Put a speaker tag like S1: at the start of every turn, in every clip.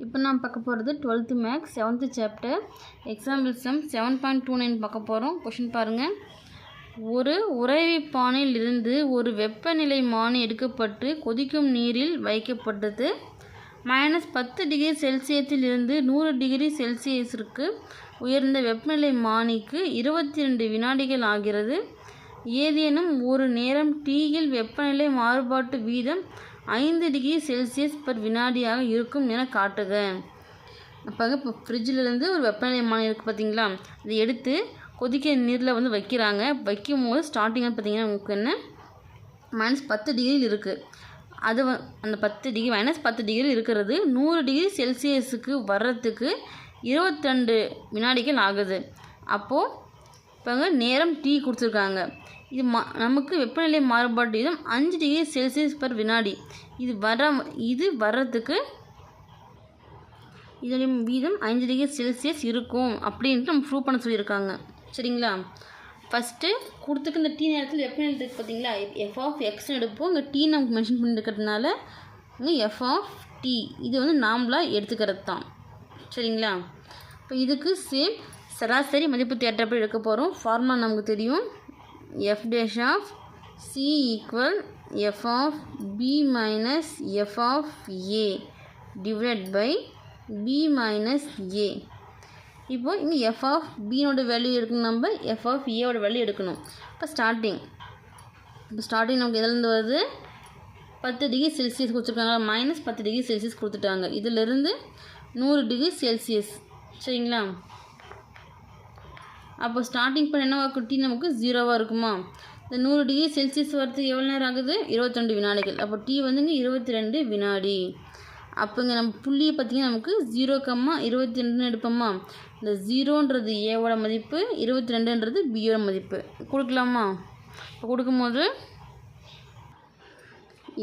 S1: இப்போ நான் பார்க்க போகிறது twelfth maths seventh chapter. Example sum seven point two nine பார்க்க போகிறோம். கொஷின் பாருங்கள் ஒரு உறைவிப்பானில் இருந்து ஒரு வெப்பநிலை மானி எடுக்கப்பட்டு கொதிக்கும் நீரில் வைக்கப்பட்டது. மைனஸ் பத்து டிகிரி செல்சியஸில் இருந்து நூறு டிகிரி செல்சியஸிற்கு உயர்ந்த வெப்பநிலை மானிக்கு இருபத்தி ரெண்டு வினாடிகள் ஆகிறது. ஏதேனும் ஒரு நேரம் டீயில் வெப்பநிலை மாறுபாட்டு வீதம் ஐந்து டிகிரி செல்சியஸ் பர் வினாடியாக இருக்கும் என காட்டுக. அப்போ இப்போ ஃப்ரிட்ஜிலேருந்து ஒரு வெப்பநிலையமான இருக்குது பார்த்தீங்களா இதை எடுத்து கொதிக்க நீரில் வந்து வைக்கிறாங்க. வைக்கும் போது ஸ்டார்டிங்கில் பார்த்தீங்கன்னா உங்களுக்கு என்ன? மைனஸ் பத்து டிகிரியில் இருக்குது அது வ அந்த பத்து டிகிரி மைனஸ் பத்து டிகிரி இருக்கிறது. நூறு டிகிரி செல்சியஸுக்கு வர்றதுக்கு இருபத்தெண்டு வினாடிகள் ஆகுது. அப்போது இப்போ நேரம் டீ கொடுத்துருக்காங்க. இது மா நமக்கு வெப்பநிலை மாறுபாடு வீதம் அஞ்சு டிகிரி செல்சியஸ் பர் வினாடி. இது வர இது வர்றதுக்கு இதோடைய வீதம் அஞ்சு டிகிரி செல்சியஸ் இருக்கும் அப்படின்ட்டு நம்ம ப்ரூவ் பண்ண சொல்லியிருக்காங்க. சரிங்களா? ஃபஸ்ட்டு கொடுத்துக்கு இந்த டீ நேரத்தில் வெப்பநிலை இருக்குது பார்த்தீங்களா எஃப் ஆஃப் எக்ஸ்னு எடுப்போம். இங்கே டீ நமக்கு மென்ஷன் பண்ணிருக்கிறதுனால இங்கே எஃப் ஆஃப் டி இது வந்து நாமளாக எடுத்துக்கிறது தான் சரிங்களா? இப்போ இதுக்கு சேம் சராசரி மதிப்பு தேட்டப்படி எடுக்க போகிறோம் ஃபார்முலா நமக்கு தெரியும். F dash of C equal F of B minus f of ஏ divided by B minus A இப்போ இங்கே எஃப் ஆஃப் பியோட வேல்யூ எடுக்கணும் நம்ம எஃப் ஆஃப் ஏவோட வேல்யூ எடுக்கணும். இப்போ ஸ்டார்டிங் இப்போ ஸ்டார்டிங் நமக்கு எதுலேருந்து வருது? பத்து டிகிரி செல்சியஸ் கொடுத்துருக்காங்க. மைனஸ் பத்து டிகிரி செல்சியஸ் கொடுத்துட்டாங்க. இதிலிருந்து நூறு டிகிரி செல்சியஸ் சரிங்களா? அப்போ ஸ்டார்டிங் பண்ண என்ன குட்டி? நமக்கு ஜீரோவாக இருக்குமா? இந்த நூறு டிகிரி செல்சியஸ் வரத்துக்கு எவ்வளோ நேரம் ஆகுது? இருபத்திரெண்டு வினாடிகள். அப்போ டி வந்துங்க இருபத்தி ரெண்டு வினாடி. அப்போங்க நம்ம புள்ளியை பார்த்திங்கன்னா நமக்கு ஜீரோ கம்மா இருபத்தி ரெண்டுன்னு எடுப்போமா? இந்த ஜீரோன்றது ஏவோட மதிப்பு இருபத்தி ரெண்டுன்றது பியோட மதிப்பு. கொடுக்கலாமா? இப்போ கொடுக்கும்போது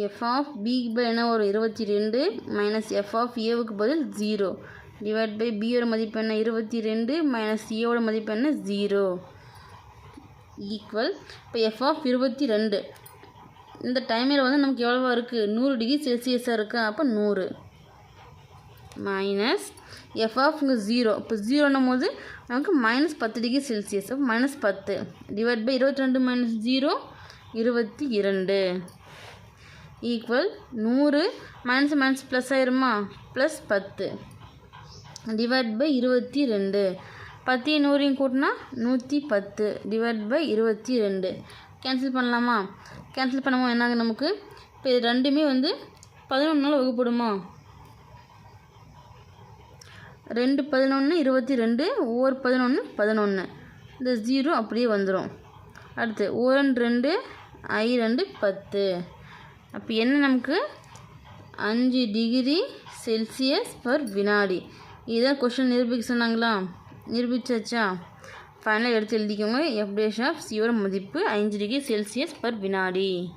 S1: எஃப் ஆஃப் பி பை என்ன வரும்? இருபத்தி ரெண்டு மைனஸ் எஃப் ஆஃப் ஏவுக்கு பதில் ஜீரோ டிவைட் பை பியோட மதிப்பு என்ன? இருபத்தி ரெண்டு மைனஸ் ஏவோட மதிப்பு என்ன? ஜீரோ ஈக்குவல் இப்போ எஃப் ஆஃப் இருபத்தி ரெண்டு இந்த டைமில் வந்து நமக்கு எவ்வளோவா இருக்குது நூறு டிகிரி செல்சியஸாக இருக்கா. அப்போ நூறு. மைனஸ் எஃப் ஆஃப் இங்கே ஜீரோ இப்போ ஜீரோன்னும் போது நமக்கு மைனஸ் பத்து டிகிரி செல்சியஸ் அப்போ மைனஸ் பத்து. டிவைட் பை இருபத்தி ரெண்டு மைனஸ் ஜீரோ இருபத்தி இரண்டு ஈக்குவல் நூறு மைனஸ் மைனஸ் ப்ளஸ் ஆயிருமா? ப்ளஸ் பத்து. டிவைட் பை இருபத்தி ரெண்டு. பத்தையும் நூறையும் கூட்டினா நூற்றி பத்து. டிவைட் பை இருபத்தி ரெண்டு. கேன்சல் பண்ணலாமா? கேன்சல் பண்ணும்போது என்னாங்க நமக்கு? இப்போ இது ரெண்டுமே வந்து பதினொன்று நாள் வகுப்படுமா? ரெண்டு பதினொன்று இருபத்தி ரெண்டு. ஒவ்வொரு பதினொன்று பதினொன்று இந்த ஜீரோ அப்படியே வந்துடும் அடுத்து ஓரன் ரெண்டு ஐ ரெண்டு பத்து. அப்போ என்ன நமக்கு? அஞ்சு டிகிரி செல்சியஸ் பர் வினாடி. இதுதான் கொஷின் நிரூபிக்க சொன்னாங்களா? நிரூபிச்சாச்சா? ஃபைனலாக எடுத்து எழுதிக்கோங்க. எஃப்டேஷ் ஆஃப் சியோட மதிப்பு அஞ்சு டிகிரி செல்சியஸ் பர் வினாடி.